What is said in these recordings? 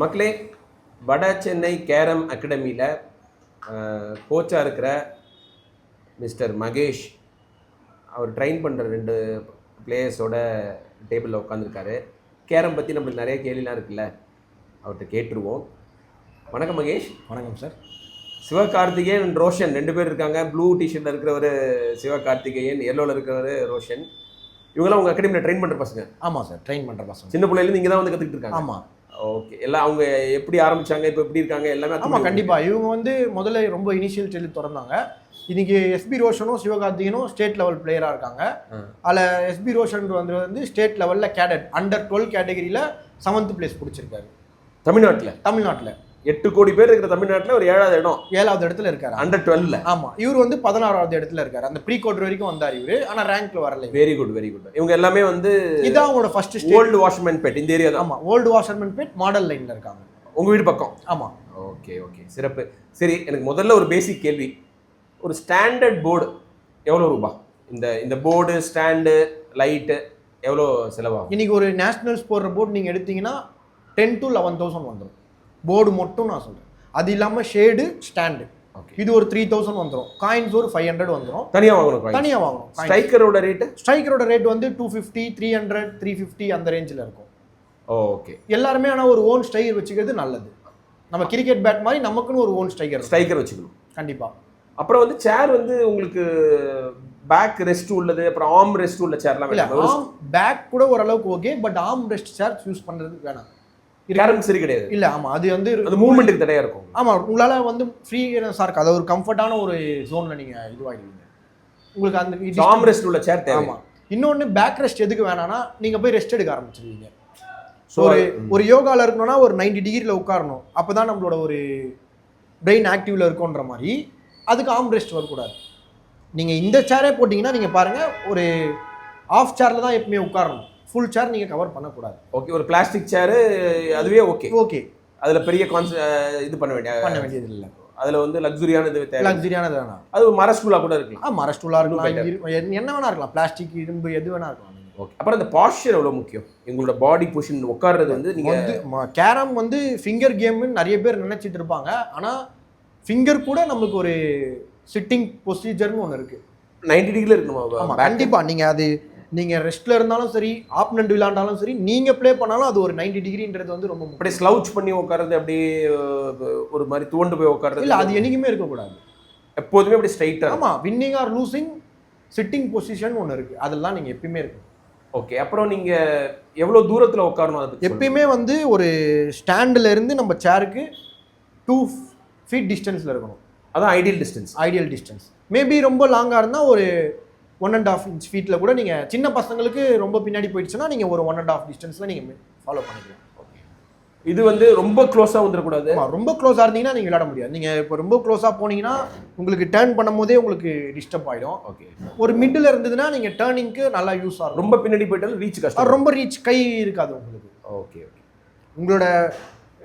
மக்களே வட சென்னை கேரம் அகாடமியில் கோச்சாக இருக்கிற மிஸ்டர் மகேஷ் அவர் ட்ரெயின் பண்ணுற ரெண்டு பிளேயர்ஸோட டேபிளில் உட்காந்துருக்காரு கேரம் பற்றி நம்மளுக்கு நிறைய கேள்விலாம் இருக்குல்ல அவர்கிட்ட கேட்டுருவோம். வணக்கம் மகேஷ். வணக்கம் சார். சிவகார்த்திகேயன் and ரோஷன் ரெண்டு பேர் இருக்காங்க. ப்ளூ டிஷர்ட்டில் இருக்கிறவர் சிவகார்த்திகேயன் எல்லோவில் இருக்கிறவர் ரோஷன். இவங்கெல்லாம் உங்கள் அகாடமியில் ட்ரெயின் பண்ணுற பசங்க. ஆமாம் சார் ட்ரெயின் பண்ணுற பசங்க. சின்ன பிள்ளையிலேருந்து இங்கே தான் வந்து கற்றுக்கிட்டு இருக்காங்க. ஆமாம் ஓகே எல்லாம் அவங்க எப்படி ஆரம்பிச்சாங்க இப்போ எப்படி இருக்காங்க எல்லாமே ஆமாம் கண்டிப்பாக இவங்க வந்து முதல்ல ரொம்ப இனிஷியல் ஸ்டேஜில் திறந்தாங்க. இன்னைக்கு எஸ்பி ரோஷனும் சிவகார்த்திகனும் ஸ்டேட் லெவல் பிளேயராக இருக்காங்க. அதில் எஸ்பி ரோஷன் வந்து வந்து ஸ்டேட் லெவலில் கேடட் அண்டர் டுவெல் கேட்டகரியில் செவன்த் பிளேஸ் பிடிச்சிருக்காரு. தமிழ்நாட்டில்? தமிழ்நாட்டில். எட்டு கோடி பேர் இருக்கிற தமிழ்நாட்டில் ஒரு ஏழாவது இடம். ஏழாவது இடத்துல இருக்காரு? அண்டர் டுவெல்ல ஆமாம் இவர் வந்து பதினாறாவது இடத்துல இருக்காரு. அந்த ப்ரீ கோட் வரைக்கும் வந்தார் இவர். ஆனால் ரேங்க்ல வரல. வெரி குட் வெரி குட் இவங்க எல்லாமே வந்து இதான் அவங்களோட ஃபர்ஸ்ட் ஓல்டு வாஷ்மேன் பெட் இந்த ஏரியா ஆமாம் ஓல்டு வாஷர்மன் பேட் மாடல் லைனில் இருக்காங்க. உங்க வீடு பக்கம்? ஆமாம் ஓகே ஓகே சிறப்பு. சரி எனக்கு முதல்ல ஒரு பேசிக் கேள்வி. ஒரு ஸ்டாண்டர்ட் போர்டு எவ்வளோ ரூபா? இந்த இந்த போர்டு ஸ்டாண்டு லைட்டு எவ்வளோ செலவாகும்? இன்னைக்கு ஒரு நேஷனல்ஸ் போடுற போர்டு நீங்கள் எடுத்தீங்கன்னா டென் டு லெவன் தௌசண்ட் வந்துடும் போர்டு மட்டும் நான் சொல்கிறேன் அது இல்லாமல் ஷேடு ஸ்டாண்டு. ஓகே இது ஒரு த்ரீ தௌசண்ட் வந்துடும் காயின்ஸ் ஒரு ஃபைவ் ஹண்ட்ரட் வந்துடும் தனியாக வாங்கணும் தனியாக வாங்கணும். ஸ்ட்ரைக்கரோட ரேட்டு ஸ்ட்ரைக்கரோட ரேட் வந்து two fifty three hundred three fifty அந்த ரேஞ்சில் இருக்கும். ஓகே எல்லாருமே ஆனால் ஒரு ஓன் ஸ்ட்ரைக்கர் வச்சுக்கிறது நல்லது. நம்ம கிரிக்கெட் பேட் மாதிரி நமக்குன்னு ஒரு ஓன் ஸ்ட்ரைக்கர் ஸ்ட்ரைக்கர் வச்சுக்கணும். கண்டிப்பாக அப்புறம் வந்து சேர் வந்து உங்களுக்கு பேக் ரெஸ்ட் உள்ளது அப்புறம் ஆர்ம் ரெஸ்ட் உள்ள சேர்லாம் இல்லை ஆம் பேக் கூட ஓரளவுக்கு okay but arm rest chair use பண்ணுறது வேணாம். கேரம் சரி கிடையாது. இல்லை ஆமாம் அது வந்து அது மூவ்மெண்ட்டுக்கு தடையா இருக்கும். ஆமாம் உங்களால் வந்து ஃப்ரீனஸாக இருக்கு அது ஒரு கம்ஃபர்டான ஒரு ஜோனில் நீங்கள் இதுவாகிடுவீங்க உங்களுக்கு அந்த ஆர்ம் ரெஸ்ட் உள்ள சேர் தேவை ஆமாம் இன்னொன்று பேக் ரெஸ்ட் எதுக்கு வேணாம்னா நீங்கள் போய் ரெஸ்ட் எடுக்க ஆரம்பிச்சிருவீங்க. So, ஒரு. ஒரு யோகாவில் இருக்கணும்னா ஒரு 90 டிகிரியில் உட்காரணும். அப்போ தான் நம்மளோட ஒரு பிரெயின் ஆக்டிவ்ல இருக்குன்ற மாதிரி அதுக்கு ஆம் ரெஸ்ட் வரக்கூடாது. நீங்கள் இந்த சேரே போட்டிங்கன்னா நீங்கள் பாருங்கள் ஒரு ஆஃப் சேரில் தான் எப்பவுமே உட்காரணும். ஃபுல் சேர் நீங்கள் கவர் பண்ணக்கூடாது. ஓகே ஒரு பிளாஸ்டிக் சேரு அதுவே ஓகே ஓகே அதுல பெரிய கான்ஸ் இது பண்ண வேண்டிய பண்ண வேண்டியது இல்லை. அதுல வந்து லக்ஸுரியான இது தேவை. லக்ஸரியானது வேணாம். அது மர ஸ்டூலா கூட இருக்கலாம். ஆ மரஸ்டூலாக இருக்கலாம். Better. இரு- என்ன- வேணா இருக்கலாம். பிளாஸ்டிக் இரும்பு எது வேணா இருக்கலாம். ஓகே அப்புறம் இந்த பாஸ்டர் எவ்வளவு முக்கியம்? எங்களோட பாடி பொசிஷன் உட்கார்றது வந்து நீங்க வந்து கேரம் வந்து ஃபிங்கர் கேம்னு நிறைய பேர் நினைச்சிட்டு இருப்பாங்க. ஆனா ஃபிங்கர் கூட நமக்கு ஒரு சிட்டிங் ப்ரொசீஜர்னு ஒன்று இருக்கு. நைன்டி டிகிரில இருக்கணுமா? ஆமா back? கண்டிப்பா. நீங்க அது நீங்க ரெஸ்ட்ல இருந்தாலும் சரி ஆப்னண்ட் விளையாண்டாலும் சரி நீங்க ப்ளே பண்ணாலும் அது ஒரு 90 டிகிரின்றது வந்து ரொம்ப அப்படியே ஸ்லவுச் பண்ணி உட்கார்றது அப்படியே ஒரு மாதிரி துவண்டு போய் உட்கார்றது. இல்ல அது என்னைக்குமே இருக்கக்கூடாது. எப்போதுமே அப்படி ஸ்ட்ரைட்டா ஆமா winning or losing sitting position ஒன்று இருக்கு. அதெல்லாம் நீங்க எப்பயுமே இருக்கும் ஓகே அப்புறம் நீங்க எவ்வளவு தூரத்துல உட்காரணும் அதை எப்பயுமே வந்து ஒரு ஸ்டாண்டில் இருந்து நம்ம சேருக்கு டூ ஃபீட் டிஸ்டன்ஸில் இருக்கணும். அதான் ideal distance ideal distance maybe ரொம்ப லாங்காக இருந்தால் ஒரு ஒன் அண்ட் ஆஃப் இன்ச் ஃபீட்டில் கூட நீங்கள் சின்ன பசங்களுக்கு ரொம்ப பின்னாடி போயிடுச்சுன்னா நீங்கள் ஒரு ஒன் அண்ட் ஆஃப் டிஸ்டன்ஸில் நீங்கள் ஃபாலோ பண்ணிக்கலாம். இது வந்து ரொம்ப க்ளோஸா வந்துடக்கூடாது. ரொம்ப க்ளோஸாக இருந்தீங்கன்னா நீங்கள் விளையாட முடியாது. நீங்கள் இப்போ ரொம்ப க்ளோஸாக போனீங்கன்னா உங்களுக்கு டேர்ன் பண்ணும் போதே உங்களுக்கு டிஸ்டர்ப் ஆகிடும் ஓகே ஒரு மிடில் இருந்ததுன்னா நீங்கள் டேர்னிங்க்கு நல்லா யூஸ் ஆகும் ரொம்ப பின்னாடி போயிட்டாலும் ரீச் கஷ்டம். ரொம்ப ரீச் கை இருக்காது உங்களுக்கு. ஓகே ஓகே உங்களோட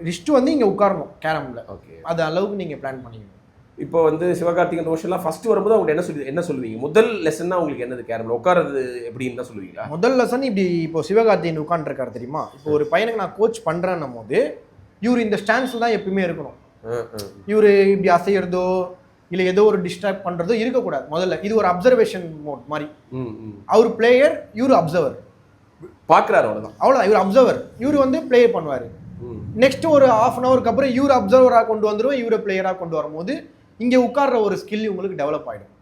ரிஸ்ட் வந்து இங்கே உட்காரணும் கேரமில் ஓகே அது அளவுக்கு நீங்கள் பிளான் பண்ணிக்கணும். இப்போ வந்து சிவகார்த்திகன் ரோஷன்லாம் ஃபர்ஸ்ட் வரும்போது அவங்க என்ன சொல்லி என்ன சொல்லுவீங்க? முதல் லெசன் தான் உங்களுக்கு என்னது கேரம்ல உட்கார்றது எப்படின்னு தான் சொல்லுவீங்களா? முதல் லெசன் இப்படி இப்போ சிவகார்த்தியன் உட்காந்துருக்காரு தெரியுமா? இப்போ ஒரு பையனுக்கு நான் கோச் பண்ணுறேன்னும் போது இவர் இந்த ஸ்டாண்ட்ஸில் தான் எப்பயுமே இருக்கணும். இவர் இப்படி அசைகிறதோ இல்லை ஏதோ ஒரு டிஸ்ட்ராக்ட் பண்ணுறதோ இருக்கக்கூடாது. முதல்ல இது ஒரு அப்சர்வேஷன் மோட் மாதிரி. ம், ம். அவர் பிளேயர் இவர் அப்சர்வர் பார்க்கறாரு அவ்வளவுதான். அவ்வளோ இவர் அப்சர்வர் இவர் வந்து ப்ளே பண்ணுவார். நெக்ஸ்ட் ஒரு ஆஃப் அன் ஹவருக்கு அப்புறம் இவர் அப்சர்வராக கொண்டு வந்துடும் இவரை பிளேயராக கொண்டு வரும்போது இங்கே உட்கார்ற ஒரு ஸ்கில் உங்களுக்கு டெவலப் ஆகிடும்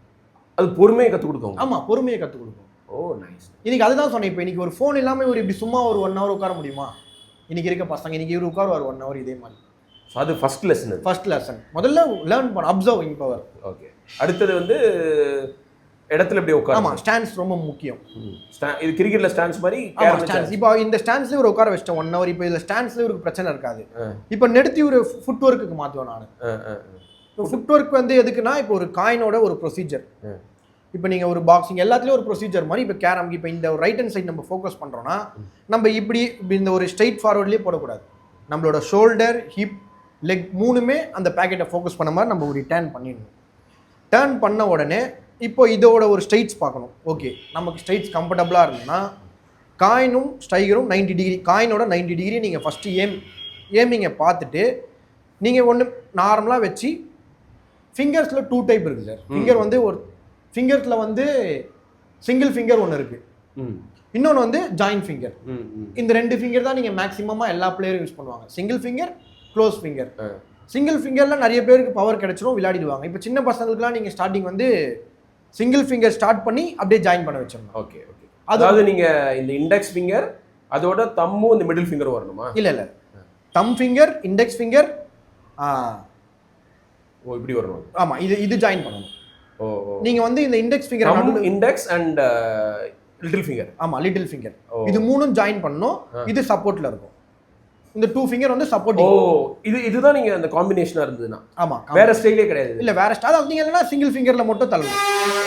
அது பொறுமையை கற்றுக் கொடுக்கும். ஆமாம் பொறுமையை கற்றுக் கொடுக்கும். ஓ நைஸ் இன்னைக்கு அதுதான் சொன்னேன் இப்போ இன்னைக்கு ஒரு ஃபோன் இல்லாமல் இவர் இப்படி சும்மா ஒரு ஒன் ஹவர் உட்கார முடியுமா? இன்னைக்கு இருக்க பசங்க இன்னைக்கு இவர் உட்காருவார் ஒன் ஹவர் இதே மாதிரி. ஸோ அது ஃபர்ஸ்ட் லெசன் அது. ஃபர்ஸ்ட் லெசன் முதல்ல லேர்ன் பண்ண அப்சர்விங் பவர் ஓகே அடுத்தது வந்து இடத்துல எப்படி உட்காரு ஆமாம் ஸ்டாண்ட்ஸ் ரொம்ப முக்கியம். இது கிரிக்கெட்ல ஸ்டாண்ட்ஸ் மாதிரி ஸ்டாண்ட்ஸ் இப்போ இந்த ஸ்டாண்ட்ஸ்ல இவர் உட்கார வச்சிட்டேன் ஒன் ஹவர் இப்போ இதில் ஸ்டாண்ட்ஸ்ல இவருக்கு பிரச்சனை இருக்காது. இப்போ நெடுத்து ஒரு ஃபுட் ஒர்க்குக்கு மாற்றுவேன் நான். இப்போ ஃபுட் ஒர்க் வந்து எதுக்குன்னா இப்போ ஒரு காயினோட ஒரு ப்ரொசீஜர். இப்போ நீங்கள் ஒரு பாக்ஸிங் எல்லாத்துலேயும் ஒரு ப்ரொசீஜர் மாதிரி இப்போ கேரம் இப்போ இந்த ரைட் ஹேண்ட் சைடு நம்ம ஃபோக்கஸ் பண்ணுறோன்னா நம்ம இப்படி இந்த ஒரு ஸ்ட்ரைட் ஃபார்வர்ட்லேயே போடக்கூடாது. நம்மளோட ஷோல்டர் ஹிப் லெக் மூணுமே அந்த பேக்கெட்டை ஃபோக்கஸ் பண்ண மாதிரி நம்ம ஒரு டேர்ன் பண்ணிடணும். டேர்ன் பண்ண உடனே இப்போ இதோட ஒரு ஸ்ட்ரைட்ஸ் பார்க்கணும். ஓகே நமக்கு ஸ்ட்ரைட்ஸ் கம்ஃபர்டபுளாக இருந்ததுன்னா காயினும் ஸ்ட்ரைகரும் 90 டிகிரி காயினோட 90 டிகிரி நீங்கள் ஃபஸ்ட்டு ஏம் ஏமிங்கை பார்த்துட்டு நீங்கள் ஒன்று நார்மலாக வச்சு ஃபிங்கர்ஸில் டூ டைப் இருக்குது சார். ஃபிங்கர் வந்து ஒரு ஃபிங்கர்ஸில் வந்து சிங்கிள் ஃபிங்கர் ஒன்று இருக்குது ம். இன்னொன்று வந்து ஜாயின்ட் ஃபிங்கர் இந்த ரெண்டு ஃபிங்கர் தான் நீங்கள் மேக்ஸிமமாக எல்லா பிளேயரும் யூஸ் பண்ணுவாங்க. Single finger close finger. Single ஃபிங்கரில் நிறைய பேருக்கு பவர் கிடைச்சிரும் விளையாடிடுவாங்க. இப்போ சின்ன பசங்களுக்குலாம் நீங்கள் ஸ்டார்டிங் வந்து சிங்கிள் ஃபிங்கர் ஸ்டார்ட் பண்ணி அப்படியே ஜாயின் பண்ண வச்சிடணும். Okay okay. அதாவது நீங்க இந்த இண்டெக்ஸ் ஃபிங்கர் அதோட தம்மும் இந்த மிடில் ஃபிங்கர் வரணுமா இல்லை இல்லை. தம் ஃபிங்கர் இண்டெக்ஸ் ஃபிங்கர் ஓ இப்படி வரணும் ஆமாம் இது இது ஜாயின் பண்ணணும். ஓ நீங்கள் வந்து இந்த index finger index and little finger ஆமாம் லிட்டில் ஃபிங்கர். இது மூணும் ஜாயின் பண்ணணும். இது சப்போர்ட்டில் இருக்கும். இந்த டூ ஃபிங்கர் வந்து ஓ சப்போர்ட்டிங் இது இதுதான் நீங்க அந்த காம்பினேஷனா இருந்ததுன்னா? ஆமாம் வேற ஸ்டைலே கிடையாது. இல்லை வேற ஸ்டார் அது இல்லைன்னா சிங்கிள் ஃபிங்கரில் மட்டும் தள்ளணும்.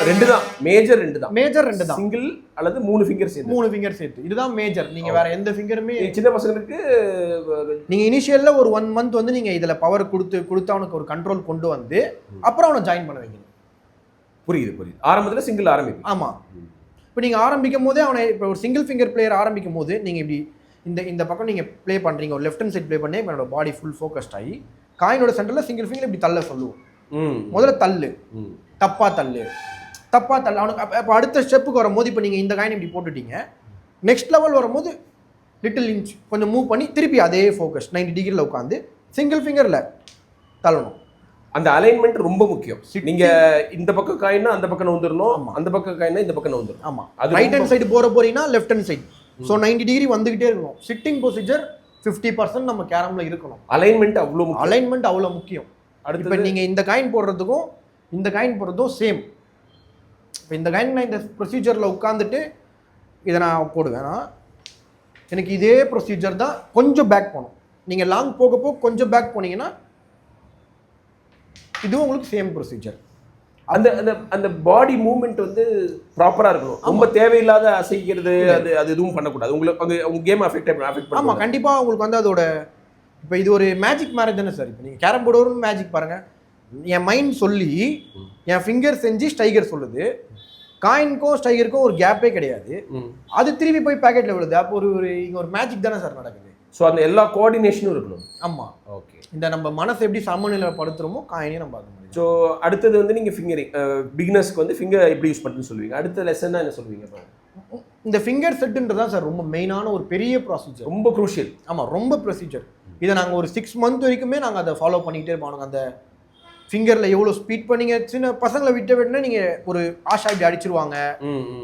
ரெண்டு தான் மேஜர் ரெண்டு தான் மேஜர் ரெண்டு தான் சிங்கிள் அல்லது மூணு ஃபிங்கர் சேர்ந்து மூணு ஃபிங்கர் சேர்த்து. இதுதான் மேஜர் நீங்கள் வேற எந்த ஃபிங்கருமே சின்ன பசங்களுக்கு நீங்கள் இனிஷியலில் ஒரு ஒன் மந்த் வந்து நீங்கள் இதில் பவர் கொடுத்து கொடுத்து அவனுக்கு ஒரு கண்ட்ரோல் கொண்டு வந்து அப்புறம் அவனை ஜாயின் பண்ண வைக்கணும். புரியுது புரியுது. ஆரம்பத்துல சிங்கிள் ஆரம்பிக்கும் ஆமாம் இப்போ நீங்கள் ஆரம்பிக்கும் போதே அவனை இப்போ ஒரு சிங்கிள் ஃபிங்கர் பிளேயர் ஆரம்பிக்கும் போது நீங்கள் இப்படி இந்த இந்த பக்கம் நீங்கள் ப்ளே பண்ணுறீங்க ஒரு லெஃப்ட் ஹேண்ட் சைட் ப்ளே பண்ணி என்னோட பாடி ஃபுல் ஃபோக்கஸ்ட் ஆகி காயினோட சென்டரில் சிங்கிள் ஃபிங்கர் இப்படி தள்ள சொல்லுவோம். ம். முதல்ல தள்ளு. ம். தப்பா தள்ளு. தப்பா தள்ளு. அவனுக்கு அப்ப- அடுத்த ஸ்டெப்புக்கு வரும்போது இப்போ நீங்கள் இந்த காயின் இப்படி போட்டுட்டீங்க. நெக்ஸ்ட் லெவல் வரும்போது லிட்டில் இன்ச் கொஞ்சம் மூவ் பண்ணி திருப்பி அதே ஃபோக்கஸ் 90 டிகிரியில் உட்காந்து சிங்கிள் ஃபிங்கரில் தள்ளணும். அந்த அலைன்மெண்ட் ரொம்ப முக்கியம். நீங்க இந்த பக்கம் காயினா அந்த பக்கம் நவுந்துடணும் அந்த பக்கம் காயினா இந்த பக்கம் நவுந்துடணும் ஆமாம் அது ரைட் ஹேண்ட் சைடு போகிற போறீங்கன்னா left hand side so 90 degree வந்துக்கிட்டே இருக்கணும். சிட்டிங் ப்ரொசீஜர் ஃபிஃப்டி பர்சன்ட் நம்ம கேரமில் இருக்கணும். அலைன்மெண்ட் அவ்வளோ அலைன்மெண்ட் அவ்வளோ முக்கியம். இப்போ அடுத்தது நீங்கள் இந்த காயின் போடுறதுக்கும் இந்த காயின் போடுறதும் சேம் இப்போ இந்த காயின் நான் இந்த ப்ரொசீஜரில் உட்காந்துட்டு இதை நான் போடுவேன். நான் எனக்கு இதே ப்ரொசீஜர் தான் கொஞ்சம் பேக் போகணும். நீங்கள் லாங் போக போக கொஞ்சம் பேக் போனீங்கன்னா இதுவும் உங்களுக்கு சேம் ப்ரொசீஜர் அந்த அந்த அந்த பாடி மூவ்மெண்ட் வந்து ப்ராப்பரா இருக்கணும். ரொம்ப தேவையில்லாத அசைக்கிறது அது அது எதுவும் பண்ணக்கூடாது. உங்களுக்கு அங்க உங்க கேம் அஃபெக்ட் அஃபெக்ட் ஆமாம் பண்ணும் கண்டிப்பாக உங்களுக்கு வந்து அதோட இப்போ இது ஒரு மேஜிக் மேரேஜ் தானே சார் இப்போ நீங்கள் கேரம் போர்டு மேஜிக் பாருங்கள் என் மைண்ட் சொல்லி என் ஃபிங்கர் செஞ்சு ஸ்டைகர் சொல்லுது. காயினுக்கும் ஸ்டைகருக்கும் ஒரு கேப்பே கிடையாது. அது திருப்பி போய் பேக்கெட்டில் விழுது. அப்போ ஒரு ஒரு இங்கே ஒரு மேஜிக் தானே சார் நடக்குது. ஸோ அந்த எல்லா கோஆர்டினேஷனும் இருக்கணும். ஆமாம் ஓகே இந்த நம்ம மனசை எப்படி சமநிலைப்படுத்துறோமோ காயினையும் நம்ம பார்க்க முடியும். ஸோ அடுத்தது வந்து நீங்க ஃபிங்கரிங் பிகினர்ஸ்க்கு வந்து ஃபிங்கர் எப்படி யூஸ் பண்ணுன்னு சொல்லுவீங்க. அடுத்த லெசன் என்ன சொல்லுவீங்க? இந்த ஃபிங்கர் செட்டுன்றது தான் சார் ரொம்ப மெயினான ஒரு பெரிய ப்ராசீஜர் ரொம்ப குரூஷியல் ஆமாம் ரொம்ப ப்ரொசீஜர் இதை நாங்கள் ஒரு சிக்ஸ் மந்த் வரைக்குமே நாங்கள் அதை ஃபாலோ பண்ணிக்கிட்டே இருப்போம். அந்த ஃபிங்கரில் எவ்வளோ ஸ்பீட் பண்ணீங்க சின்ன பசங்களை விட்டு விட்டுனா நீங்கள் ஒரு ஆஷா இப்படி அடிச்சிருவாங்க.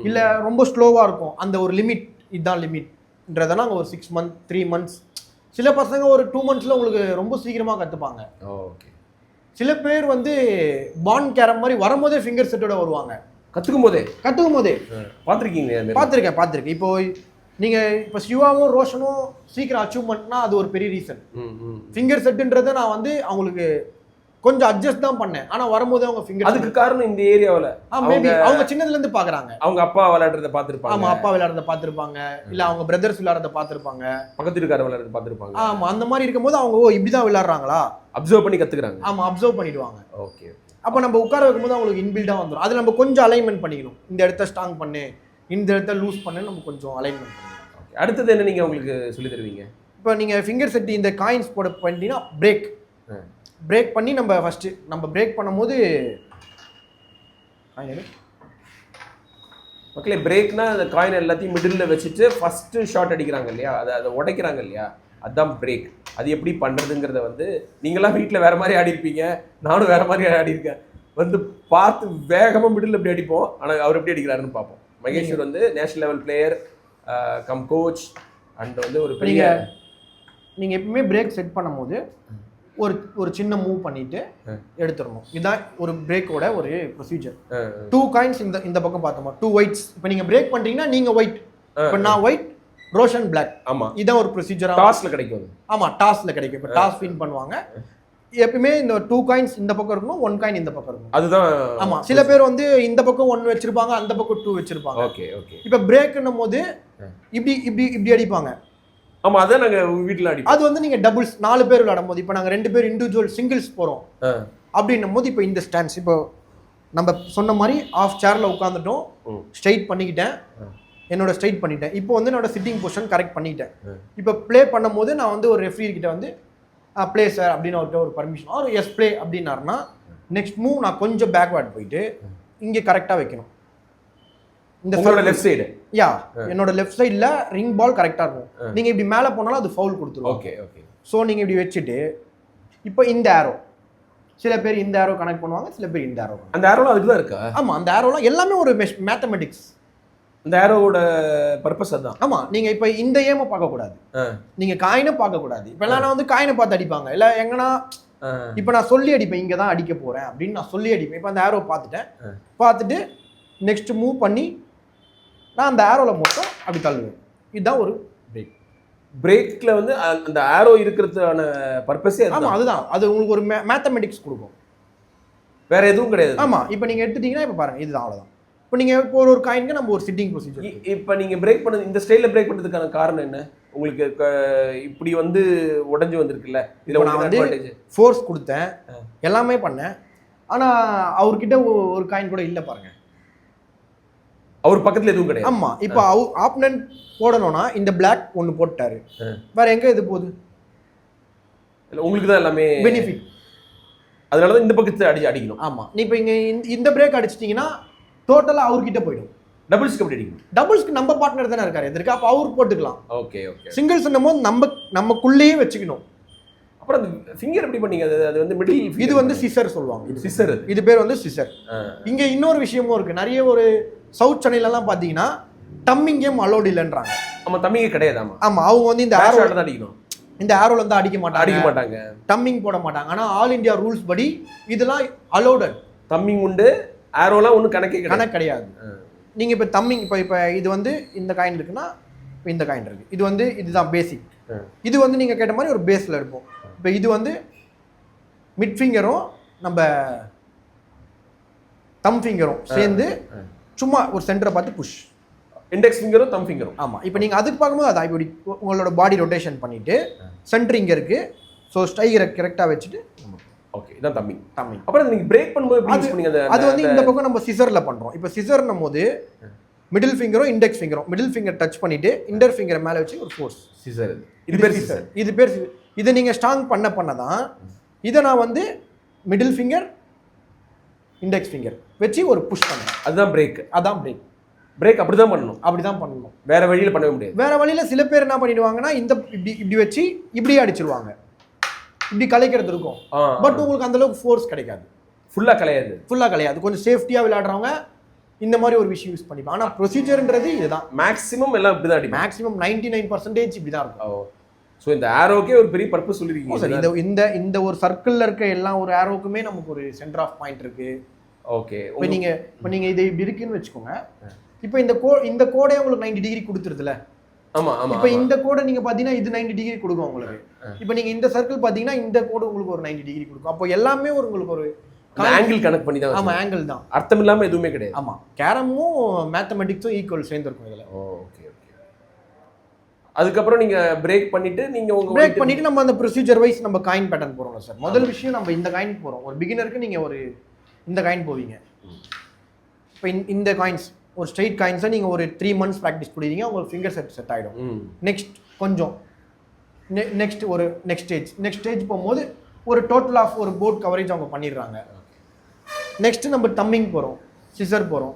இல்லை ரொம்ப ஸ்லோவாக இருக்கும். அந்த ஒரு லிமிட் இதுதான் லிமிட்ன்றதை நாங்கள் ஒரு சிக்ஸ் மந்த் த்ரீ மந்த்ஸ் சில பசங்க ஒரு டூ மந்த்ஸில் உங்களுக்கு ரொம்ப சீக்கிரமாக கற்றுப்பாங்க ஓகே. சில பேர் வந்து பான் கேரம் மாதிரி வரும்போதே ஃபிங்கர் செட்டோட வருவாங்க. கத்துக்கும் போதே? கற்றுக்கும் போதே. பார்த்துருக்கீங்க பார்த்துருக்கேன் பார்த்துருக்கேன் இப்போ நீங்கள் இப்போ சிவாவும் ரோஷனும் சீக்கிரம் அச்சீவ்மெண்ட்னா அது ஒரு பெரிய ரீசன் ஃபிங்கர் செட்டுன்றதை நான் வந்து அவங்களுக்கு கொஞ்சம் அட்ஜஸ்ட் தான் பண்ணேன். ஆனால் வரும்போது அவங்க ஃபிங்கர் அதுக்கு காரணம் இந்த ஏரியாவில். மேபி அவங்க சின்னதுலேருந்து பார்க்குறாங்க அவங்க அப்பா விளையாடுறத பார்த்துருப்பாங்க. ஆமா அப்பா விளையாடுறத பார்த்துருப்பாங்க. இல்லை அவங்க பிரதர்ஸ் விளையாடுறத பார்த்துருப்பாங்க. பக்கத்து இருக்கார விளையாடுறத பார்த்துருப்பாங்க. ஆமா அந்த மாதிரி இருக்கும்போது அவங்க ஓ இப்படி தான் விளையாடுறாங்களா? அப்சர்வ் பண்ணி கத்துக்கிறாங்க. ஆமா அப்சர்வ் பண்ணிடுவாங்க. ஓகே அப்போ நம்ம உட்கார வைக்கும்போது அவங்களுக்கு இன்பில்டாக வந்துடும் அதில் நம்ம கொஞ்சம் அலைன்மெண்ட் பண்ணிக்கணும். இந்த இடத்த ஸ்ட்ராங் பண்ணு இந்த இடத்த லூஸ் பண்ணு நம்ம கொஞ்சம் அலைன்மெண்ட் பண்ணிக்கணும். ஓகே அடுத்தது என்ன நீங்க உங்களுக்கு சொல்லி தருவீங்க? இப்போ நீங்கள் ஃபிங்கர் செட் இந்த காயின்ஸ் போட பண்ணிட்டீங்கன்னா பிரேக். பிரேக் பண்ணி நம்ம ஃபஸ்ட்டு நம்ம பிரேக் பண்ணும்போது. மக்களே பிரேக்னா அந்த காயின் எல்லாத்தையும் மிடில்ல வச்சுட்டு ஃபர்ஸ்ட் ஷாட் அடிக்கிறாங்க இல்லையா? அதை அதை உடைக்கிறாங்க இல்லையா? அதுதான் பிரேக் அது எப்படி பண்றதுங்கிறத வந்து நீங்களாம் வீட்டில் வேற மாதிரி ஆடி இருப்பீங்க. நானும் வேற மாதிரி ஆடி இருக்கேன். வந்து பார்த்து வேகமா மிடில் எப்படி அடிப்போம். ஆனா அவர் எப்படி அடிக்கிறாருன்னு பார்ப்போம். மகேஸ்வர் வந்து national level player cum coach and வந்து ஒரு பெரிய நீங்கள் எப்பவுமே பிரேக் செட் பண்ணும்போது ஒரு ஒரு சின்ன மூவ் பண்ணிட்டு எடுத்துடணும். இதுதான் ஒரு பிரேக்கோட ஒரு ப்ரொசீஜர் டூ காயின்ஸ் இந்த இந்த பக்கம் பார்த்தோமா? டூ ஒயிட்ஸ் இப்போ நீங்கள் பிரேக் பண்ணிட்டீங்கன்னா நீங்கள் ஒயிட் இப்போ நான் ஒயிட் ரோஷன் பிளாக் ஆமா. இதான் ஒரு ப்ரொசீஜராக டாஸ்ல கிடைக்கும். ஆமாம் டாஸில் கிடைக்கும். இப்போ டாஸ் வின் பண்ணுவாங்க. எப்பயுமே இந்த டூ காயின்ஸ் இந்த பக்கம் இருக்கணும் ஒன் காயின் இந்த பக்கம் இருக்கணும். அதுதான் ஆமாம் சில பேர் வந்து இந்த பக்கம் ஒன் வச்சிருப்பாங்க அந்த பக்கம் டூ வச்சிருப்பாங்க. ஓகே ஓகே இப்போ பிரேக்னும் போது இப்படி இப்படி இப்படி அடிப்பாங்க. ஆமா அதான் நாங்க வீட்டில் அடிப்போம். அது வந்து நீங்கள் டபுள்ஸ் நாலு பேர் விளையாடும் போது இப்போ நாங்கள் ரெண்டு பேர் இண்டிவிஜுவல் சிங்கிள்ஸ் போகிறோம் அப்படின்னும் போது இப்போ இந்த ஸ்டாண்ட்ஸ் இப்போ நம்ம சொன்ன மாதிரி ஆஃப் சேரில் உட்காந்துட்டோம். ஸ்ட்ரைட் பண்ணிக்கிட்டேன். என்னோட ஸ்ட்ரைட் பண்ணிட்டேன். இப்போ வந்து என்னோட சிட்டிங் பொசிஷன் கரெக்ட் பண்ணிட்டேன் இப்போ ப்ளே பண்ணும்போது நான் வந்து ஒரு ரெஃப்ரி கிட்ட வந்து ப்ளே சார் அப்படின்னு அவர்கிட்ட ஒரு பர்மிஷன் அவர் எஸ் ப்ளே அப்படின்னாருன்னா நெக்ஸ்ட் மூவ் நான் கொஞ்சம் பேக்வேர்ட் போயிட்டு இங்கே கரெக்டாக வைக்கணும். இந்த உங்களோட லெஃப்ட் சைடு யா என்னோட லெஃப்ட் சைடில் ரிங் பால் கரெக்டாக இருக்கும். நீங்கள் இப்படி மேலே போனாலும் அது ஃபவுல் கொடுத்துருவோம் ஓகே ஓகே ஸோ நீங்கள் இப்படி வச்சுட்டு இப்போ இந்த ஆரோ சில பேர் இந்த ஆரோ கனெக்ட் பண்ணுவாங்க சில பேர் இந்த ஆரோ அந்த ஆரோலாம் அதுக்கு தான் இருக்கா? ஆமாம் அந்த ஆரோலாம் எல்லாமே ஒரு மேத்தமெட்டிக்ஸ் அந்த ஆரோவோட பர்பஸ் அதான். ஆமாம் நீங்கள் இப்போ இந்த ஏமை பார்க்கக்கூடாது. நீங்கள் காயினை பார்க்கக்கூடாது. இப்போ எல்லாம் நான் வந்து காயினை பார்த்து அடிப்பாங்க. இல்லை எங்கன்னா. இப்போ நான் சொல்லி அடிப்பேன் இங்கே தான் அடிக்க போகிறேன் அப்படின்னு நான் சொல்லி அடிப்பேன். இப்போ அந்த ஆரோ பார்த்துட்டேன். பார்த்துட்டு நெக்ஸ்ட் மூவ் பண்ணி நான் அந்த ஆரோவில் மட்டும் அப்படி தள்ளுவேன். இதுதான் ஒரு பிரேக் பிரேக்ல வந்து அந்த ஆரோ இருக்கிறதுக்கான பர்பஸே ஆமாம் அதுதான். அது உங்களுக்கு ஒரு மேத்தமெட்டிக்ஸ் கொடுக்கும். வேற எதுவும் கிடையாது. ஆமாம் இப்போ நீங்கள் எடுத்துட்டீங்கன்னா இப்போ பாருங்கள் இதுதான் அவ்வளோதான் இப்போ நீங்கள் இப்போ ஒரு ஒரு காயினுக்கு நம்ம ஒரு சிட்டிங் ப்ரொசீஜர் இப்ப நீங்க பிரேக் பண்ணது இந்த ஸ்டைல்ல பிரேக் பண்ணதுக்கான காரணம் என்ன? உங்களுக்கு இப்படி வந்து உடைஞ்சு வந்திருக்குல்ல? இதுல நான் வந்து-. ஃபோர்ஸ் கொடுத்தேன். எல்லாமே பண்ணேன். ஆனால் அவர்கிட்ட ஒரு காயின் கூட இல்லை பாருங்க. அவர் பக்கத்துல எதுவும் கிடையாது. ஆமா இப்போ அவ ஆப்னன்ட் போடணும்னா இந்த பிளாக் ஒன்று போட்டாரு. வேற எங்க இது போகுது? இல்ல, உங்களுக்கு தான் எல்லாமே பெனிஃபிட் அதனாலதான் இந்த பக்கத்தை அடி அடிக்கணும். ஆமா நீ இப்போ இங்க இந்த- பிரேக் அடிச்சிட்டிங்கன்னா டோட்டலா அவர்கிட்ட போயிடும். டபுள்ஸ்க்கு அப்படி அடிக்கணும்? டபுள்ஸ்க்கு நம்ம பார்ட்னர் தானே இருக்காரு எதிர்க்கு அப்போ அவர் போட்டுக்கலாம். ஓகே ஓகே சிங்கிள்ஸ் போது நம்ம நமக்குள்ளேயே வச்சுக்கணும். அப்புறம் அந்த ஃபிங்கர் எப்படி பண்ணீங்க? அது அது வந்து மிடில் இது வந்து சிசர் சொல்லுவாங்க. இது. சிசர் இது பேர் வந்து சிசர். இங்க இன்னொரு விஷயமும் இருக்கு. நிறைய ஒரு சவுத் சென்னையிலலாம் பார்த்தீங்கன்னா டம்மிங் கேம் அலோட் இல்லைன்றாங்க. ஆமா தம்பிங்க கிடையாது ஆமா. அவங்க வந்து இந்த ஆரோ தான் அடிக்கணும். இந்த ஆரோல இருந்து அடிக்க மாட்டாங்க. அடிக்க மாட்டாங்க. டம்மிங் போட மாட்டாங்க. ஆனா ஆல் இந்தியா ரூல்ஸ் படி இதெல்லாம் அலோடட் தம்பிங் உண்டு ஆரோலாம் ஒன்றும் கணக்கே கணக்கு கிடையாது. நீங்க இப்ப தம்மிங் இப்ப இப்ப இது வந்து இந்த காயின் இருக்குன்னா இந்த காயின் இருக்கு. இது வந்து இதுதான் பேசிக். இது வந்து நீங்க கேட்ட மாதிரி ஒரு பேஸ்ல இருக்கும் இப்ப இது வந்து மிட் ஃபிங்கரும் நம்ம தம் ஃபிங்கரும் சேர்ந்து. சும்மா ஒரு சென்டரை பார்த்து புஷ் இண்டெக்ஸ் ஃபிங்கரும் தம் ஃபிங்கரும் ஆமா. இப்போ நீங்க அதுக்கு பார்க்கும்போது அதான் இப்படி உங்களோட பாடி ரொட்டேஷன் பண்ணிட்டு சென்டர் இங்க இருக்கு. ஸோ ஸ்டைகரை கரெக்டா வச்சுட்டு ஓகே இதான் தம்பிங் தம்மிங் அப்புறம் நீங்க பிரேக் பண்ணும்போது அது வந்து இந்த பக்கம் நம்ம சிசர்ல பண்றோம். இப்போ சிசர்னும் போது மிடில் ஃபிங்கரும் இண்டெக்ஸ் ஃபிங்கரும் மிடில் ஃபிங்கர் டச் பண்ணிட்டு இண்டர் ஃபிங்கரை மேலே வச்சு ஒரு ஃபோர்ஸ் சிசர் இது. பேர் சிசர் இது பேர். இதை நீங்க ஸ்ட்ராங் பண்ண பண்ண தான் இதை நான் வந்து மிடில் ஃபிங்கர் இண்டெக்ஸ் ஃபிங்கர் வச்சு ஒரு புஷ் பண்ணேன் அதுதான் பிரேக் அதான் பிரேக் பிரேக் அப்படிதான் பண்ணணும். அப்படி தான் பண்ணணும். வேற வழியில பண்ணவே முடியாது. வேற வழியில சில பேர் என்ன பண்ணிடுவாங்கன்னா இந்த இப்படி இப்படி வச்சு இப்படியே அடிச்சிருவாங்க. இப்படி கலைக்கிறது இருக்கும். பட் உங்களுக்கு அந்த அளவுக்கு ஃபோர்ஸ் கிடைக்காது. ஃபுல்லா கலையாது. ஃபுல்லாக கிடையாது கொஞ்சம் சேஃப்டியாக விளையாடுறவங்க இந்த மாதிரி ஒரு விஷயம் யூஸ் பண்ணிப்பாங்க. ஆனால் ப்ரொசீஜர்ன்றது இதுதான். மேக்ஸிமம் எல்லாம் இப்படிதான் அடிப்போம் மேக்ஸிமம் நைன்டி நைன் பர்சன்டேஜ் இப்படி தான் இருக்கும் ஸோ இந்த ஆரோக்கே ஒரு பெரிய பர்பஸ் ஓ சொல்லிருக்கீங்க சார் இந்த இந்த இந்த ஒரு சர்க்கிளில் இருக்க எல்லா ஒரு ஆரோக்குமே நமக்கு ஒரு சென்டர் ஆஃப் பாயிண்ட் இருக்கு. ஓகே இப்போ நீங்க இப்போ நீங்க இது இப்படி இருக்குன்னு வச்சுக்கோங்க. இப்போ இந்த கோ இந்த கோடே உங்களுக்கு 90 டிகிரி கொடுத்துருதுல. ஆமா ஆமா இப்போ இந்த கோடை நீங்க பாத்தீங்கன்னா இது 90 டிகிரி கொடுக்கும் உங்களுக்கு. இப்போ நீங்க இந்த சர்க்கிள் பாத்தீங்கன்னா இந்த கோடு உங்களுக்கு ஒரு 90 டிகிரி கொடுக்கும். அப்போ எல்லாமே ஒரு உங்களுக்கு ஒரு ஆங்கிள் கனெக்ட் பண்ணி தான் ஆமா. ஆங்கிள் தான். அர்த்தம் இல்லாம எதுவுமே கிடையாது. ஆமா. கேரமும் மேத்தமெட்டிக்ஸும் ஈக்குவல் சேர்ந்துருக்கும் இதுல. ஓகே ஓகே அதுக்கப்புறம் நீங்க பிரேக் பண்ணிட்டு நீங்க உங்க பிரேக் பண்ணிட்டு நம்ம அந்த ப்ரொசீஜர் வைஸ் நம்ம காயின் பேட்டர்ன் போறோம் சார் முதல் விஷயம் நம்ம இந்த காயின் போறோம். ஒரு பிகினருக்கு நீங்க ஒரு இந்த காயின் போவீங்க. இப்போ இந்த காயின்ஸ் ஒரு ஸ்ட்ரெயிட் காயின்ஸை நீங்க ஒரு த்ரீ மந்த்ஸ் ப்ராக்டிஸ் பண்ணிடுறீங்க உங்களுக்கு ஃபிங்கர் செட் செட் ஆயிடும். ம். நெக்ஸ்ட் கொஞ்சம். நெக்ஸ்ட் ஒரு நெக்ஸ்ட் ஸ்டேஜ் நெக்ஸ்ட் ஸ்டேஜ் போகும்போது ஒரு டோட்டல் ஆஃப் ஒரு போர்ட் கவரேஜ் அவங்க பண்ணிடுறாங்க. நெக்ஸ்ட் நம்ம தம்மிங் போகிறோம் சிசர் போகிறோம்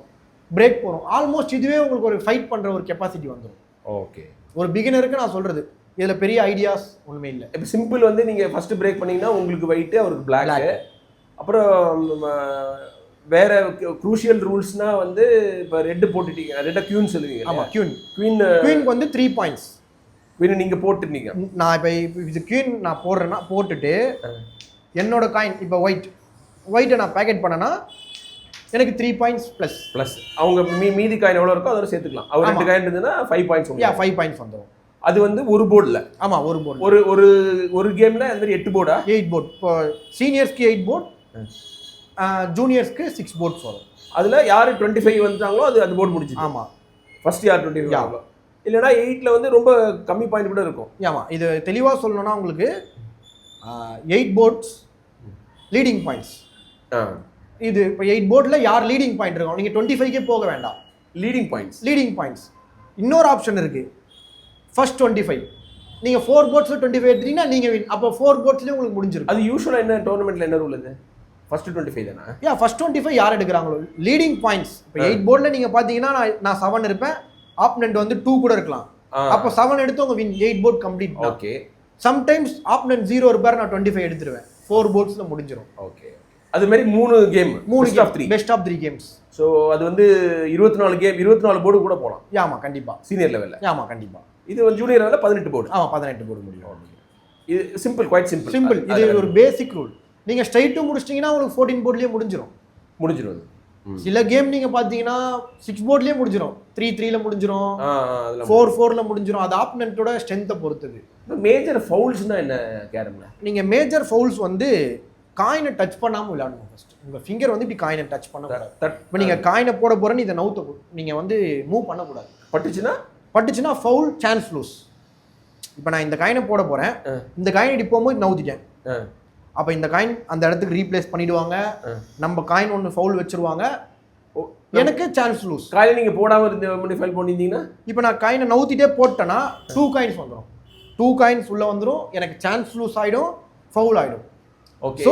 பிரேக் போகிறோம் ஆல்மோஸ்ட் இதுவே உங்களுக்கு ஒரு ஃபைட் பண்ணுற ஒரு கெப்பாசிட்டி வந்துடும் ஓகே ஒரு பிகினருக்கு நான் சொல்கிறது இதில் பெரிய ஐடியாஸ் ஒன்றுமே இல்லை. இப்போ சிம்பிள் வந்து நீங்க ஃபர்ஸ்ட் பிரேக் பண்ணீங்கன்னா உங்களுக்கு ஒயிட் அவருக்கு பிளாக் Black. அப்புறம் வேற குரூஷியல் ரூல்ஸ்னா வந்து இப்போ ரெட் போட்டுட்டீங்க. ரெட்டை கியூன் சொல்லுவீங்க ஆமாம் கியூன் குவீன் குவீனுக்கு வந்து த்ரீ பாயிண்ட்ஸ் குவீன் நீங்க போட்டுட்டீங்க. நான் இப்போ இது கியூன் நான் போடுறேன்னா போட்டுட்டு என்னோட காயின் இப்போ ஒயிட் ஒயிட்டை நான் பேக்கெட் பண்ணேன்னா எனக்கு த்ரீ பாயிண்ட்ஸ் ப்ளஸ் ப்ளஸ் அவங்க மீ மீதி காயின் எவ்வளோ இருக்கோ அதோட சேர்த்துக்கலாம். அவர் ரெண்டு. காயின் இருந்ததுன்னா five points yeah five points வந்துடும் அது வந்து ஒரு போர்டில் ஆமாம் ஒரு போர்டு ஒரு ஒரு ஒரு கேம்ல அந்த மாதிரி எட்டு போர்டா எயிட் போர்ட் இப்போ சீனியர்ஸ்க்கு எயிட் போர்ட் ஜூனியர்ஸ்க்கு சிக்ஸ் போர்ட்ஸ் வரும். அதுல யாரு டுவெண்ட்டி ஃபைவ் வந்தாங்களோ அது அந்த போர்டு முடிஞ்சுது ஆமாம் ஃபர்ஸ்ட் யார் டுவெண்ட்டி. ஃபைவ் இல்லைன்னா எயிட்ல வந்து ரொம்ப கம்மி பாயிண்ட் கூட இருக்கும். ஆமாம் இது தெளிவாக சொல்லணும்னா உங்களுக்கு எயிட் போர்ட்ஸ் லீடிங் பாயிண்ட்ஸ் இது இப்போ எயிட் போர்டில் யார் லீடிங் பாயிண்ட் இருக்கும் நீங்கள் டுவெண்ட்டி ஃபைவ்க்கே போக வேண்டாம். லீடிங் பாயிண்ட்ஸ் லீடிங் பாயிண்ட்ஸ் இன்னொரு ஆப்ஷன் இருக்குது ஃபர்ஸ்ட் டுவெண்ட்டி ஃபைவ் நீங்க ஃபோர் போர்ட்ஸ்ல டுவெண்ட்டி ஃபைவ் எடுத்தீங்கன்னா நீங்க வின் அப்போ ஃபோர் போர்ட்ஸ்லயும் உங்களுக்கு முடிஞ்சிருக்கும். அது யூஸ்வலாக என்ன டோர்னமெண்ட்ல என்ன ரூல் அது? ஃபர்ஸ்ட் டுவெண்ட்டி ஃபைவ் தானே? யா ஃபர்ஸ்ட் டுவெண்ட்டி ஃபைவ் யார் எடுக்கிறாங்களோ? லீடிங் பாயிண்ட்ஸ் இப்போ எயிட் போர்டில் நீங்க பாத்தீங்கன்னா நான் நான் செவன் இருப்பேன். ஆப்னண்ட் வந்து டூ கூட இருக்கலாம். அப்போ செவன் எடுத்து உங்க win eight board complete okay sometimes opponent zero இருப்பார் நான் டுவெண்ட்டி ஃபைவ் எடுத்துருவேன் ஃபோர் போர்ட்ஸ்ல முடிஞ்சிரும். ஓகே அது மாதிரி மூணு கேம் மூணு மூணு of three best of three games so அது வந்து இருபத்தி நாலு கேம் இருபத்தி நாலு போர்டு கூட போகலாம் ஆமா கண்டிப்பா. சீனியர் லெவலில் ஆமா கண்டிப்பா. இது வந்து ஜூனியர் லெவலில் பதினெட்டு போர்டு ஆமா பதினெட்டு போர்டு முடியும். இது சிம்பிள் குவைட் சிம்பிள் சிம்பிள் இது ஒரு பேசிக் ரூல் நீங்க ஸ்ட்ரைட்டும் முடிச்சிட்டீங்கன்னா உங்களுக்கு ஃபோர்டீன் போர்ட்லயே முடிஞ்சிரும். முடிஞ்சிடும் அது. சில கேம் நீங்க பாத்தீங்கன்னா சிக்ஸ் போர்ட்லயே முடிஞ்சிரும். த்ரீ த்ரீல அதெல்லாம் ஃபோர் ஃபோர்ல முடிஞ்சிரும். அது ஆப்னண்ட்டோட ஸ்ட்ரென்த்தை பொறுத்தது. மேஜர் ஃபவுல்ஸ்னா என்ன கேரம்ல நீங்க மேஜர் ஃபவுல்ஸ் வந்து காயினை டச் பண்ணாம விளையாடணும் ஃபர்ஸ்ட் உங்க ஃபிங்கர் வந்து இப்படி காயினை டச் பண்ணக்கூடாது இப்போ நீங்க காயினை போட போறேன்னு இதை நவுத்த நீங்க வந்து மூவ் பண்ணக்கூடாது பட்டுச்சுன்னா? பட்டுச்சுன்னா ஃபவுல் சான்ஸ் லூஸ் இப்போ நான் இந்த காயினை போட போறேன். ஆ. இந்த காயின் இப்படி போகும்போது நவுத்திட்டேன். அப்போ இந்த காயின் அந்த இடத்துக்கு ரீப்ளேஸ் பண்ணிடுவாங்க. நம்ம காயின் ஒன்று ஃபவுல் வச்சிருவாங்க. எனக்கு சான்ஸ் லூஸ் காலையில் நீங்கள் போடாமல் இருந்து முன்னாடி ஃபைல் பண்ணியிருந்தீங்கன்னா இப்போ நான் காயினை நவுத்திட்டே போட்டேன்னா டூ காயின்ஸ் வந்துடும் டூ காயின்ஸ் உள்ள வந்துடும் எனக்கு சான்ஸ் லூஸ் ஆயிடும் ஃபவுல் ஆயிடும். ஓகே ஸோ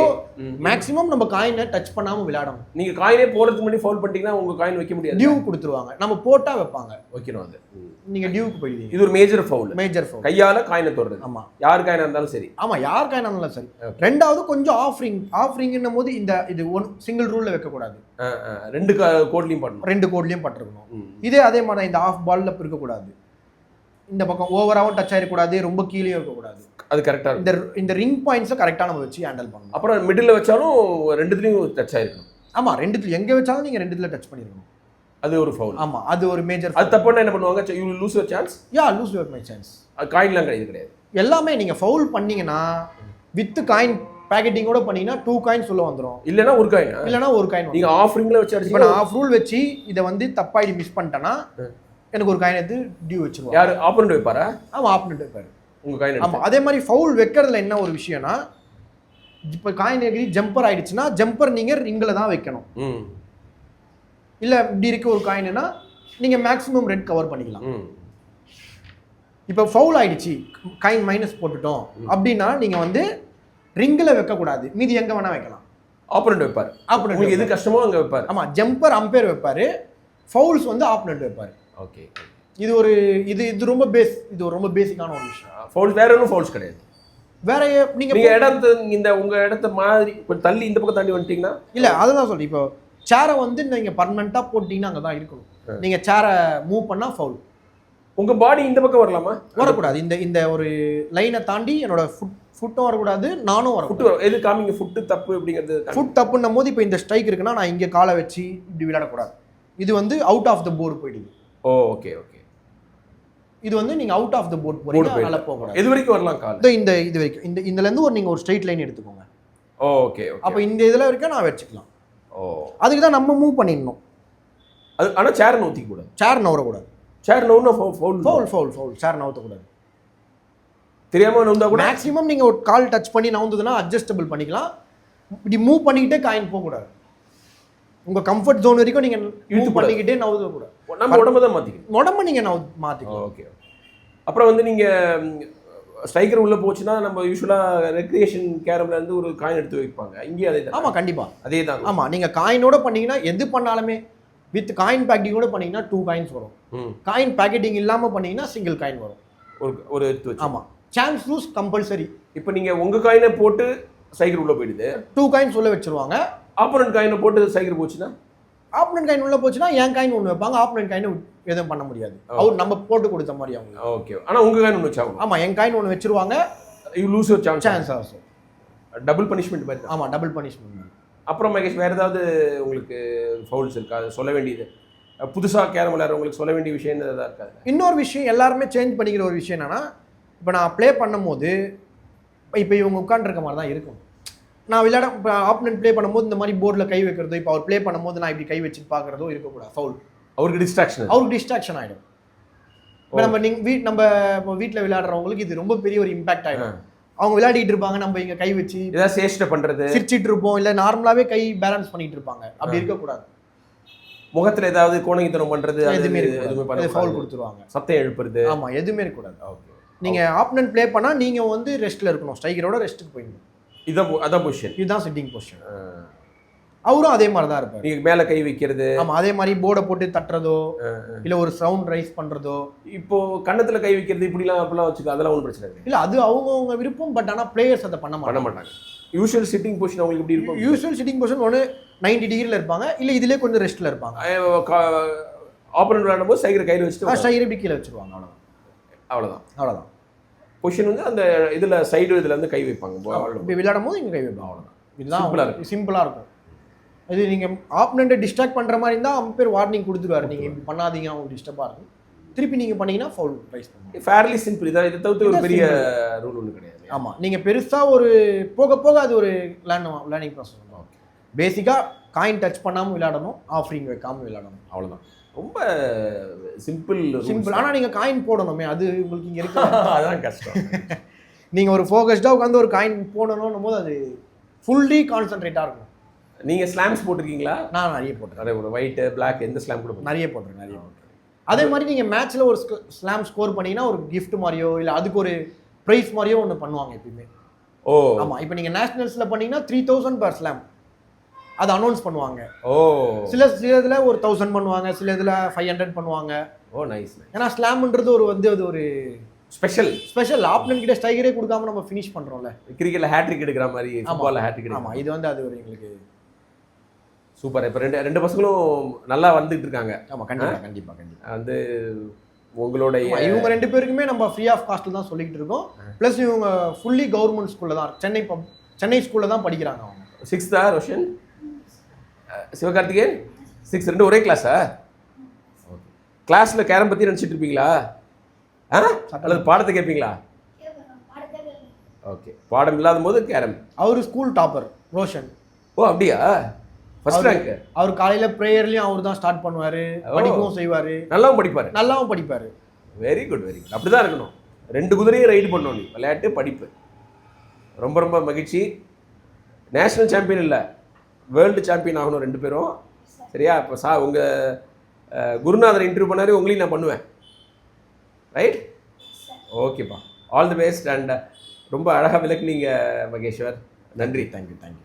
மேக்ஸிமம் நம்ம காயினை டச் பண்ணாம விளையாடணும். நீங்கள் காயினே போகிறதுக்கு முன்னாடி ஃபவுல் பண்ணிட்டீங்கன்னா உங்கள் காயின் வைக்க முடியாது. டியூ கொடுத்துருவாங்க. நம்ம போட்டா வைப்பாங்க. வைக்கணும் அது. ம். நீங்க டியூக்கு போயிடுவீங்க. இது ஒரு மேஜர் ஃபவுல் மேஜர் ஃபவுல் கையால காயினை தொடுறது. ஆமா. யார் காயினா இருந்தாலும் சரி. ஆமா யார் காயின் இருந்தாலும் சரி. ரெண்டாவது கொஞ்சம் ஆஃப்ரிங் ஆஃப்ரிங்னும் போது இந்த இது ஒன் சிங்கிள் ரூல்ல வைக்கக்கூடாது. ரெண்டு கோட்லையும் பண்ணணும். ரெண்டு கோட்லயும் பட்டிருக்கணும். இதே அதே மாதிரி இந்த ஆஃப் பால்ல இருக்கக்கூடாது இந்த பக்கம் ஓவராகவும் டச் ஆகிடக்கூடாது ரொம்ப கீழே இருக்கக்கூடாது. அது கரெக்டாக இந்த இந்த ரிங் பாயிண்ட்ஸை கரெக்டாக நம்ம வச்சு ஹேண்டில் பண்ணணும். அப்புறம் மிடில் வச்சாலும் ரெண்டுத்துலையும் டச் ஆயிருக்கணும். ஆமா ரெண்டுத்துல எங்க வச்சாலும் நீங்க ரெண்டுத்துல டச் பண்ணிருக்கணும். அது ஒரு ஃபவுல் ஆமா அது ஒரு மேஜர் அது தப்புன்னா என்ன பண்ணுவாங்க? You lose your chance yeah lose your my chance காயின்லாம் கிடையாது கிடையாது. எல்லாமே நீங்க ஃபவுல் பண்ணீங்கன்னா வித் காயின் பேக்கெட்டிங்கோட பண்ணீங்கன்னா டூ காயின்ஸ் உள்ள வந்துரும். இல்லைன்னா ஒரு காயின் இல்லைன்னா ஒரு காயின் நீங்க ஆஃப் ரிங்ல வச்சு இப்போ நான் ஆஃப் ரூல் வச்சு இதை வந்து தப்பா இது மிஸ் பண்ணிட்டேன்னா எனக்கு ஒரு காயின் எடுத்து டியூ வச்சிருவாங்க யார்? ஆப்போனண்ட் வைப்பாரா? ஆமா ஆப்னட் இருப்பாரு உங்க காயின் ஆமா அதே மாதிரி ஃபவுல் வைக்கிறதுல என்ன ஒரு விஷயம்னா இப்போ காயின் எகிரி ஜம்பர் ஆயிடுச்சுன்னா ஜம்பர் நீங்க ரிங்கில் தான் வைக்கணும். இல்ல இப்படி இருக்க ஒரு காயின்னா நீங்க மேக்ஸிமம் ரெட் கவர் பண்ணிக்கலாம். இப்போ ஃபவுல் ஆயிடுச்சு காயின் மைனஸ் போட்டுட்டோம் அப்படின்னா நீங்க வந்து ரிங்கில் வைக்கக்கூடாது. மீதி எங்க வேணா வைக்கலாம். ஆப்போனண்ட் வைப்பார். உங்களுக்கு எது கஷ்டமோ அங்க வைப்பார். ஆமா ஜம்பர் அம்பையர் வைப்பாரு. ஃபவுல்ஸ் வந்து ஆப்னட் வைப்பாரு. ஓகே இது ஒரு இது இது ரொம்ப பேஸ் இது ரொம்ப பேசிக்கான ஒரு விஷயம். ஃபவுல்ஸ் வேற ஒன்றும் ஃபவுல்ஸ் கிடையாது. வேற நீங்க நீங்க இடத்து இந்த உங்க இடத்த மாதிரி கொஞ்சம் தள்ளி இந்த பக்கம் தாண்டி வந்துட்டீங்கன்னா? இல்ல அதுதான் சொல்றேன். இப்போ சேரை வந்து நீங்க பர்மனண்டா போட்டீங்கன்னா அங்கே தான் இருக்கணும் நீங்க சேரை மூவ் பண்ணா ஃபவுல் உங்க பாடி இந்த பக்கம் வரலாமா? வரக்கூடாது. இந்த இந்த ஒரு லைனை தாண்டி என்னோட ஃபுட் ஃபுட்டும் வரக்கூடாது நானும் வரக்கூடாது. ஃபுட்டு எது காமிங்க? ஃபுட்டு தப்பு அப்படிங்கிறது ஃபுட் தப்புன்னும் போது இப்போ இந்த ஸ்ட்ரைக் இருக்குன்னா நான் இங்கே காலை வச்சு இப்படி விளையாடக்கூடாது. இது வந்து அவுட் ஆஃப் த போர்டு போயிடுது. Oh okay okay. இது வந்து நீங்க அவுட் ஆஃப் த போர்டு போறீங்க போயிடலாம். நல்லா போகக்கூடாது. எது வரைக்கும் வரலாம் கால். இதோ இந்த இது வரைக்கும். இந்த இதுல இருந்து ஒரு நீங்க ஒரு ஸ்ட்ரைட் லைன் எடுத்துக்கோங்க. ஓகே அப்போ இந்த இதுல வரைக்கும் நான் வச்சுக்கலாம். ஓ. அதுக்கு தான் நம்ம மூவ் பண்ணிடணும். அது ஆனா சேர் நவுத்திக்க கூடாது. சேர் நவரக்கூடாது chair நவுன்னா foul foul foul foul chair நவுத்தக்கூடாது. தெரியாம நவுந்தா கூட மேக்ஸிமம் நீங்கள் ஒரு கால் டச் பண்ணி நவுந்ததுன்னா அட்ஜஸ்டபிள் பண்ணிக்கலாம். இப்படி மூவ் பண்ணிக்கிட்டே காயின் போகக்கூடாது. உங்கள் கம்ஃபர்ட் ஜோன் வரைக்கும் நீங்கள் இழுத்துக்கூடாது. பண்ணிக்கிட்டே நவுதக்கூடாது நம்ம உடம்ப தான் மாத்திக்கணும். உடம்ப நீங்கள் நவு மாற்றிக்கலாம் ஓகே அப்புறம் வந்து நீங்க ஸ்ட்ரைக்கர் உள்ள போச்சுன்னா நம்ம யூஸ்வலா ரெக்ரியேஷன் கேரம்ல இருந்து ஒரு காயின் எடுத்து வைப்பாங்க. இங்கே அதே தான். ஆமாம் கண்டிப்பாக அதே தான். ஆமாம் நீங்கள் காயினோட பண்ணீங்கன்னா எது பண்ணாலுமே வித் காயின் பேக்கெட்டிங்கோட பண்ணீங்கன்னா டூ காயின்ஸ் வரும். காயின் பேக்கெட்டிங் இல்லாமல் பண்ணீங்கன்னா சிங்கிள் காயின் வரும். ஒரு ஒரு எடுத்து வச்சு. ஆமாம் சான்ஸ் லூஸ் கம்பல்சரி இப்போ நீங்க உங்க காயினை போட்டு ஸ்ட்ரைக்கர் உள்ள போயிடுது. டூ காயின்ஸ் உள்ள வச்சிருவாங்க. ஆப்போனன்ட் காயினை போட்டு ஸ்ட்ரைக்கர் போச்சுன்னா? ஆப்னன் காயின் உள்ள போச்சுன்னா என் காயின் ஒன்று வைப்பாங்க. ஆப்னன் காயின் எதுவும் பண்ண முடியாது. அவர் நம்ம போட்டு கொடுத்த மாதிரி அவங்க. ஓகே ஆனா உங்க காயின் ஒன்று வச்சாகணும் ஆமா என் காயின் ஒன்று வச்சிருவாங்க. You lose your chance chance ஆகும் டபுள் பனிஷ்மெண்ட் மாதிரி தான். ஆமா டபுள் பனிஷ்மெண்ட் அப்புறம் மகேஷ் வேற ஏதாவது உங்களுக்கு ஃபவுல்ஸ் இருக்கா? சொல்ல வேண்டியது. புதுசா கேரம் விளையாடுறவங்களுக்கு சொல்ல வேண்டிய விஷயம் ஏதாவது இருக்காது இன்னொரு விஷயம் எல்லாருமே சேஞ்ச் பண்ணிக்கிற ஒரு விஷயம் என்னன்னா இப்போ நான் ப்ளே பண்ணும்போது இப்போ இவங்க உட்காந்துருக்க மாதிரி தான் இருக்கும். நான் விளையாட இப்போ ஆப்னன்ட் ப்ளே பண்ணும்போது இந்த மாதிரி போர்டில் கை வைக்கிறதோ இப்போ அவர் ப்ளே பண்ணும்போது நான் இப்படி கை வச்சு பார்க்குறதோ இருக்கக்கூடாது. ஃபவுல் அவருக்கு டிஸ்ட்ராக்ஷன் அவருக்கு டிஸ்ட்ராக்ஷன் ஆகிடும் இப்போ நம்ம நீங்க வீட் நம்ம இப்போ வீட்டில் விளையாடுறவங்களுக்கு இது ரொம்ப பெரிய ஒரு இம்பாக்ட் ஆகிடும் அவங்க விளையாடிட்டு இருப்பாங்க நம்ம இங்க கை வச்சு ஏதாவது சேஷ்ட பண்றது. சிரிச்சிட்டு இருப்போம் இல்ல நார்மலாவே கை பேலன்ஸ் பண்ணிட்டு இருப்பாங்க. அப்படி இருக்கக்கூடாது. முகத்துல ஏதாவது கோணகித்தனம் பண்றது அது எதுவுமே எதுவுமே பண்ண ஃபவுல் கூடாது. கொடுத்துருவாங்க. சத்தம் எழுப்புறது. ஆமா எதுவுமே இருக்கக்கூடாது. ஓகே. நீங்கள் ஆப்னன்ட் ப்ளே பண்ணால் நீங்கள் வந்து ரெஸ்ட்டில் இருக்கணும். ஸ்ட்ரைக்கரோட ரெஸ்ட்டுக்கு போயிடணும். இதான் அதான் பொசிஷன் இதுதான் சிட்டிங் பொசிஷன் அவரும் அதே மாதிரி தான் இருப்பார். நீங்க மேல கை வைக்கிறது. ஆமாம் அதே மாதிரி போர்டை போட்டு தட்டுறதோ இல்லை ஒரு சவுண்ட் ரைஸ் பண்ணுறதோ இப்போ கன்னத்துல கை வைக்கிறது இப்படிலாம் அப்படிலாம் வச்சுக்க அதெல்லாம் ஒன்றும் பிரச்சனை கிடையாது இல்லை அது அவங்கவுங்க விருப்பம் பட் ஆனால் பிளேயர்ஸ் அதை பண்ண பண்ண மாட்டாங்க. யூஷுவல் சிட்டிங் பொசிஷன் அவங்களுக்கு எப்படி இருக்கும்? யூஸ்வல் சிட்டிங் பொசிஷன் ஒன்று நைன்டி டிகிரியில் இருப்பாங்க இல்லை இதிலே கொஞ்சம் ரெஸ்ட்டில் இருப்பாங்க. ஆப்பரண்ட் விளையாடும் போது சைக்கிள் கையில் வச்சுட்டு ஸ்ட்ரைக்கர் இப்படி கீழே வச்சிருவாங்க அவ்வளோதான் அவ்வளவுதான். அவ்வளோதான் பொசிஷன் வந்து அந்த இதுல சைடு இதுல இருந்து கை வைப்பாங்க. இப்போ விளையாடும் போது இங்கே கை வைப்போம் அவ்வளோதான் இதுதான் சிம்பிளாக சிம்பிளாக இருக்கும். இது நீங்கள் ஆப்னண்ட்டை டிஸ்ட்ராக்ட் பண்ணுற மாதிரி இருந்தால் அம்பேர் வார்னிங் கொடுத்துருவாரு நீங்கள் இப்படி பண்ணாதீங்க அவங்க டிஸ்டர்பாக இருக்கும். திருப்பி நீங்கள் பண்ணீங்கன்னா ஃபவுல் ப்ரைஸ் பண்ணுவாங்க. ஃபேர்லி சிம்பிள் இதை இதை தவிர்த்து ஒரு இதான் பெரிய ரூல் ஒன்றும் கிடையாது. ஆமாம் நீங்கள் பெருசாக ஒரு போக போக அது ஒரு லேர்ன் லேர்னிங் ப்ராசஸ் பேசிக்காக காயின் டச் பண்ணாமல் விளையாடணும் ஆஃபரிங் வைக்காமல் விளையாடணும். அவ்வளவுதான். ரொம்ப சிம்பிள் சிம்பிள் ஆனால் நீங்கள் காயின் போடணுமே அது உங்களுக்கு இங்கே இருக்கு. அதான் கஷ்டம். நீங்கள் ஒரு ஃபோக்கஸ்டாக உட்காந்து ஒரு காயின் போடணும் போது அது ஃபுல்லி கான்சென்ட்ரேட்டாக இருக்கும். நீங்க ஸ்லாம்ஸ் போட்டிருக்கீங்களா? நான் நிறைய போட்டிருக்கேன். நிறைய ஒரு ஒயிட் பிளாக் எந்த ஸ்லாம் கூட நிறைய போட்டிருக்கேன் நிறைய போட்டிருக்கேன். அதே மாதிரி நீங்கள் மேட்ச்சில் ஒரு ஸ்லாம் ஸ்கோர் பண்ணீங்கன்னா ஒரு gift மாதிரியோ இல்லை அதுக்கு ஒரு ப்ரைஸ் மாதிரியோ ஒன்று பண்ணுவாங்க எப்பயுமே. ஓ. ஆமாம் இப்போ நீங்கள் நேஷனல்ஸில் பண்ணீங்கன்னா த்ரீ தௌசண்ட் பர் ஸ்லாம் அதை அனௌன்ஸ் பண்ணுவாங்க. ஓ. சில சில இதில் ஒரு தௌசண்ட் பண்ணுவாங்க சில இதில் ஃபைவ் ஹண்ட்ரட் பண்ணுவாங்க. ஓ நைஸ் ஏன்னா ஸ்லாம்ன்றது ஒரு வந்து அது ஒரு ஸ்பெஷல் ஸ்பெஷல் ஆப்னன் கிட்ட ஸ்ட்ரைக்கரே கொடுக்காம நம்ம ஃபினிஷ் பண்ணுறோம்ல கிரிக்கெட்ல ஹேட்ரிக் எடுக்கிற மாதிரி ஃபுட்பால்ல ஹேட்ரிக் ஆமாம் இது வந்து அது ஒரு எங்களுக்கு சூப்பர். இப்போ ரெண்டு ரெண்டு பசங்களும் நல்லா வந்துட்டு இருக்காங்க. ஆமாம் கண்டிப்பாக கண்டிப்பாக கண்டிப்பாக வந்து உங்களுடைய இவங்க ரெண்டு பேருக்குமே நம்ம ஃப்ரீ ஆஃப் காஸ்ட்டில் தான் சொல்லிக்கிட்டு இருக்கோம். ப்ளஸ் இவங்க ஃபுல்லி கவர்மெண்ட் ஸ்கூலில் தான் சென்னை சென்னை ஸ்கூலில் தான் படிக்கிறாங்க அவங்க. சிக்ஸ்த்தா ரோஷன் சிவகார்த்திகேயன் சிக்ஸ் ரெண்டு ஒரே கிளாஸா கிளாஸில் கேரம் பற்றி நினச்சிட்டு இருப்பீங்களா? ஆ? அல்லது பாடத்தை கேட்பீங்களா? ஓகே பாடம் இல்லாத போது கேரம். அவர் ஸ்கூல் டாப்பர் ரோஷன். ஓ அப்படியா? ஃபர்ஸ்ட் ரேங்க் அவர் காலையில் ப்ரேயர்லையும் அவர் தான் ஸ்டார்ட் பண்ணுவார். படிக்கவும் செய்வார். நல்லாவும் படிப்பாரு. நல்லாவும் படிப்பார். வெரி குட் வெரி குட் அப்படிதான் இருக்கணும். ரெண்டு குதிரையும் ரைடு பண்ணணும் நீ. விளையாட்டு படிப்பு. ரொம்ப ரொம்ப மகிழ்ச்சி. நேஷனல் சாம்பியன் இல்லை. வேர்ல்டு சாம்பியன் ஆகணும் ரெண்டு பேரும். சரியா? இப்போ சா உங்கள் குருநாதர் இன்டர்வியூ பண்ணாரு உங்களையும் நான் பண்ணுவேன். ரைட் ஓகேப்பா ஆல் தி பெஸ்ட் அண்ட் ரொம்ப அழகாக விளக்குனீங்க மகேஸ்வர். நன்றி. Thank you thank you